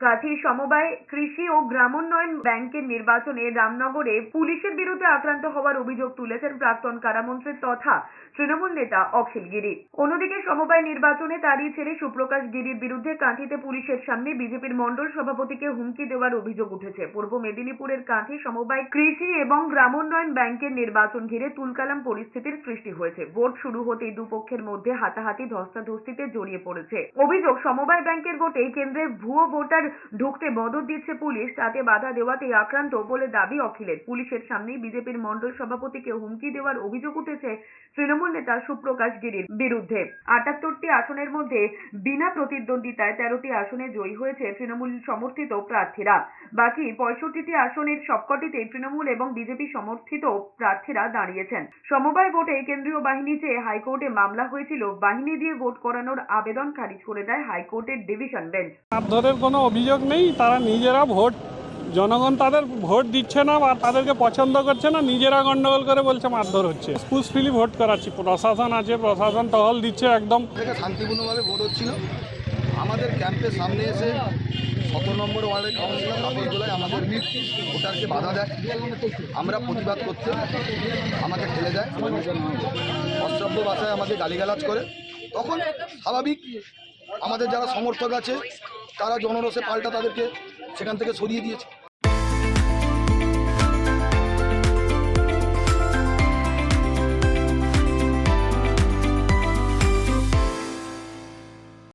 কাথি সমবায় কৃষি ও গ্রামোন্নয়ন ব্যাংকের নির্বাচনে রামনগরে পুলিশের বিরুদ্ধে আক্রান্ত হওয়ার অভিযোগ তুলেছেন প্রাক্তন কারামন্ত্রী তথা তৃণমূল নেতা অখিল গিরি। অন্যদিকে সমবায় নির্বাচনে তারই ছেলে সুপ্রকাশ গিরির বিরুদ্ধে কাঁথিতে পুলিশের সামনে বিজেপির মণ্ডল সভাপতিকে হুমকি দেওয়ার অভিযোগ উঠেছে। পূর্ব মেদিনীপুরের কাঁথি সমবায় কৃষি এবং গ্রামোন্নয়ন ব্যাংকের নির্বাচন ঘিরে তুলকালাম পরিস্থিতির সৃষ্টি হয়েছে। ভোট শুরু হতেই দুপক্ষের মধ্যে হাতাহাতি ধস্তাধস্তিতে জড়িয়ে পড়েছে। অভিযোগ, সমবায় ব্যাংকের ভোটে কেন্দ্রের ভুয়ো ভোটার ঢুকতে মদত দিচ্ছে পুলিশ তাতে বাধা দেওয়াতেই আক্রান্ত বলে দাবি অখিলের। পুলিশের সামনেই বিজেপির মণ্ডল সভাপতিকে হুমকি দেওয়ার অভিযোগ উঠেছে তৃণমূল নেতা সুপ্রকাশ গিরির বিরুদ্ধে। আটাত্তরটি আসনের মধ্যে বিনা প্রতিদ্বন্দ্বিতায় তেরোটি আসনে জয়ী হয়েছে তৃণমূল সমর্থিত প্রার্থীরা। বাকি পঁয়ষট্টিটি আসনের সবকটিতে তৃণমূল এবং বিজেপি সমর্থিত প্রার্থীরা দাঁড়িয়েছেন। সমবায় ভোটে কেন্দ্রীয় বাহিনী চেয়ে হাইকোর্টে মামলা হয়েছিল। বাহিনী দিয়ে ভোট করানোর আবেদন খারিজ করে দেয় হাইকোর্টের ডিভিশন বেঞ্চ। মারধরের কোনো অভিযোগ নেই, তারা নিজেরা ভোট, জনগণ তাদের ভোট দিচ্ছে না বা তাদেরকে পছন্দ করছে না, নিজেরা গন্ডগোল করে বলছে মারধর হচ্ছে। পুষ্পিলি ভোট করাচ্ছি, প্রশাসন আছে, প্রশাসন টহল দিচ্ছে একদম। শান্তিপূর্ণভাবে ভোট হচ্ছিল। আমাদের ক্যাম্পের সামনে এসে সতেরো নম্বর ওয়ার্ডের কাউন্সিলর তাপস গোলাই আমাদের ভোটারকে বাধা দেয়। আমরা প্রতিবাদ করতে আমাকে ঠেলে দেয়। অশ্রাব্য ভাষায় আমাদের গালিগালাজ করে। তখন স্বাভাবিক আমাদের যারা সমর্থক আছে তারা জনরসে পাল্টা তাদেরকে সেখান থেকে সরিয়ে দিয়েছে।